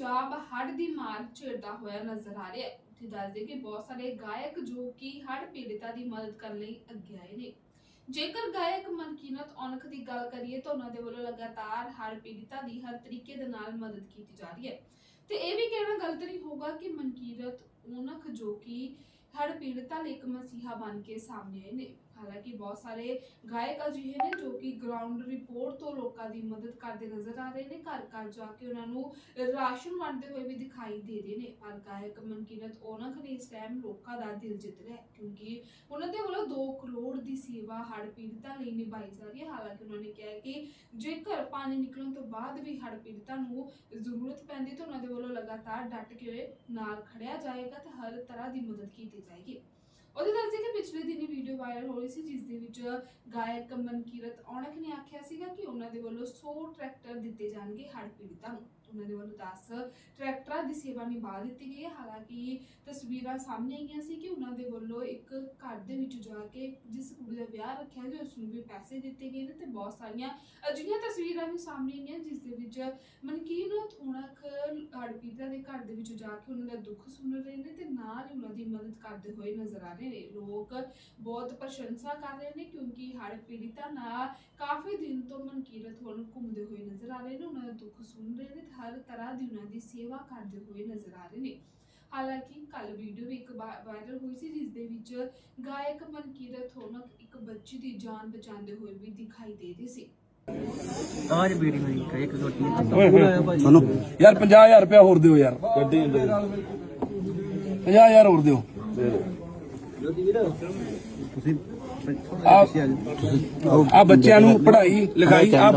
ਪੰਜਾਬ ਹੜ੍ਹ ਦੀ ਮਾਰ ਝੇਲਦਾ ਹੋਇਆ ਨਜ਼ਰ ਆ ਰਿਹਾ ਹੈ। ਤੇ ਦੱਸਦੇ ਕਿ ਬਹੁਤ ਸਾਰੇ ਗਾਇਕ ਜੋ ਕਿ ਹੜ੍ਹ ਪੀੜਤਾਂ ਦੀ ਮਦਦ ਕਰਨ ਲਈ ਅੱਗੇ ਆਏ ਨੇ। ਜੇਕਰ ਗਾਇਕ ਮਨਕੀਰਤ ਔਨਖ ਦੀ ਗੱਲ ਕਰੀਏ ਤਾਂ ਉਹਨਾਂ ਦੇ ਵੱਲੋਂ ਲਗਾਤਾਰ ਹੜ੍ਹ ਪੀੜਤਾਂ ਦੀ ਹਰ ਤਰੀਕੇ ਦੇ ਨਾਲ ਮਦਦ ਕੀਤੀ ਜਾ ਰਹੀ ਹੈ। ਤੇ ਇਹ ਵੀ ਕਹਿਣਾ ਗਲਤ ਨਹੀਂ ਹੋਗਾ ਕਿ ਮਨਕੀਰਤ ਔਨਖ ਜੋ ਕਿ ਹੜ੍ਹ ਪੀੜਤਾਂ ਲਈ ਇੱਕ ਮਸੀਹਾ ਬਣ ਕੇ ਸਾਹਮਣੇ ਆਏ ਨੇ। ਹਾਲਾਂਕਿ ਬਹੁਤ ਸਾਰੇ ਗਾਇਕ ਅਜਿਹੇ ਨੇ ਜੋ ਕਿ ਗਰਾਊਂਡ ਰਿਪੋਰਟ ਤੋਂ ਲੋਕਾਂ ਦੀ ਮਦਦ ਕਰਦੇ ਨਜ਼ਰ ਆ ਰਹੇ ਨੇ। ਘਰ ਘਰ ਜਾ ਕੇ ਉਹਨਾਂ ਨੂੰ ਰਾਸ਼ਨ ਵੰਡਦੇ ਹੋਏ ਵੀ ਦਿਖਾਈ ਦੇ ਰਹੇ ਨੇ। ਪਰ ਗਾਇਕ ਮਨਕੀਰਤ ਔਨਖ ਨੇ ਇਸ ਟਾਈਮ ਲੋਕਾਂ ਦਾ ਦਿਲ ਜਿੱਤ ਲਿਆ ਕਿਉਂਕਿ ਉਹਨਾਂ ਦੇ ਵੱਲੋਂ 2 ਕਰੋੜ ਦੀ ਸੇਵਾ ਹੜ੍ਹ ਪੀੜਤਾਂ ਲਈ ਨਿਭਾਈ ਜਾ ਰਹੀ ਹੈ। ਹਾਲਾਂਕਿ ਉਹਨਾਂ ਨੇ ਕਿਹਾ ਕਿ ਜੇਕਰ ਪਾਣੀ ਨਿਕਲਣ ਤੋਂ ਬਾਅਦ ਵੀ ਹੜ੍ਹ ਪੀੜਤਾਂ ਨੂੰ ਜ਼ਰੂਰਤ ਪੈਂਦੀ ਤਾਂ ਉਹਨਾਂ ਦੇ ਵੱਲੋਂ ਲਗਾਤਾਰ ਡਟ ਕੇ ਨਾਲ ਖੜਿਆ ਜਾਏਗਾ ਤੇ ਹਰ ਤਰ੍ਹਾਂ ਦੀ ਮਦਦ ਕੀਤੀ ਜਾਏਗੀ। ਉਹਦੇ ਦੱਸਦੇ ਪਿਛਲੇ ਦਿਨੀ ਵੀਡੀਓ ਵਾਇਰਲ ਹੋ ਰਹੀ ਸੀ, ਜਿਸ ਦੇ ਵਿੱਚ ਗਾਇਕ ਮਨਕੀਰਤ ਔਣਕ ਨੇ ਆਖਿਆ ਸੀਗਾ ਕਿ ਉਹਨਾਂ ਦੇ ਵੱਲੋਂ 100 ਟਰੈਕਟਰ ਦਿੱਤੇ ਜਾਣਗੇ ਹੜ੍ਹ ਪੀੜਤਾਂ ਨੂੰ। ਉਹਨਾਂ ਦੇ ਵੱਲੋਂ 10 ਟਰੈਕਟਰਾਂ ਦੀ ਸੇਵਾ ਨਿਭਾ ਦਿੱਤੀ ਗਈ ਹੈ। ਹਾਲਾਂਕਿ ਤਸਵੀਰਾਂ ਸਾਹਮਣੇ ਆਈਆਂ ਸੀ ਕਿ ਉਹਨਾਂ ਦੇ ਵੱਲੋਂ ਇੱਕ ਘਰ ਦੇ ਵਿੱਚ ਜਾ ਕੇ ਜਿਸ ਕੁੜੀ ਦਾ ਵਿਆਹ ਰੱਖਿਆ ਗਿਆ, ਉਸ ਨੂੰ ਵੀ ਪੈਸੇ ਦਿੱਤੇ ਗਏ ਨੇ ਤੇ ਬਹੁਤ ਸਾਰੀਆਂ ਅਜਿਹੀਆਂ ਤਸਵੀਰਾਂ ਵੀ ਸਾਹਮਣੇ ਆਈਆਂ, ਜਿਸ ਦੇ ਵਿੱਚ ਮਨਕੀਰਤ ਔਣਕ ਹੜ੍ਹ ਪੀੜਤਾਂ ਦੇ ਘਰ ਦੇ ਵਿੱਚ ਜਾ ਕੇ ਉਹਨਾਂ ਦਾ ਦੁੱਖ ਸੁਣ ਰਹੇ ਨੇ ਤੇ ਨਾਲ ਹੀ ਉਹਨਾਂ ਦੀ ਮਦਦ ਕਰਦੇ ਹੋਏ ਨਜ਼ਰ ਆ ਰਹੇ ਨੇ। ਲੋਕ ਬਹੁਤ ਪ੍ਰਸ਼ੰਸਾ ਕਰ ਰਹੇ ਨੇ ਕਿਉਂਕਿ ਹੜ੍ਹ ਪੀੜਤਾਂ ਨਾਲ ਕਾਫੀ ਦਿਨ ਤੋਂ ਮਨਕੀਰਤ ਹੁਣ ਘੁੰਮਦੇ ਹੋਏ ਨਜ਼ਰ ਆ ਰਹੇ ਨੇ ਉਹਨਾਂ ਦਾ ਦੁੱਖ ਸੁਣ ਰਹੇ ਨੇ ਤੇ ਹਰ ਤਰ੍ਹਾਂ ਦੀ ਉਹਨਾਂ ਦੀ ਸੇਵਾ ਕਰਦੇ ਹੋਏ ਨਜ਼ਰ ਆ ਰਹੇ ਨੇ। ਹਾਲਾਂਕਿ ਕੱਲ ਵੀਡੀਓ ਵੀ ਇੱਕ ਵਾਇਰਲ ਹੋਈ ਸੀ ਜਿਸ ਦੇ ਵਿੱਚ ਗਾਇਕ ਮਨਕੀਰਤ ਹੋਨਕ ਇੱਕ ਬੱਚੀ ਦੀ ਜਾਨ ਬਚਾਉਂਦੇ ਹੋਏ ਵੀ ਦਿਖਾਈ ਦੇ ਰਹੀ ਸੀ। ਆਜ ਬੀੜੀ ਮੇਰੀ ਕਾ ਇੱਕ ਰੋਟੀ ਸੁਣੋ ਯਾਰ 50000 ਰੁਪਇਆ ਹੋਰ ਦਿਓ ਯਾਰ। ਗੱਡੀ 50000 ਹੋਰ ਦਿਓ। ਆ ਬੱਚਿਆਂ ਨੂੰ ਪੜ੍ਹਾਈ ਲਿਖਾਈ ਆ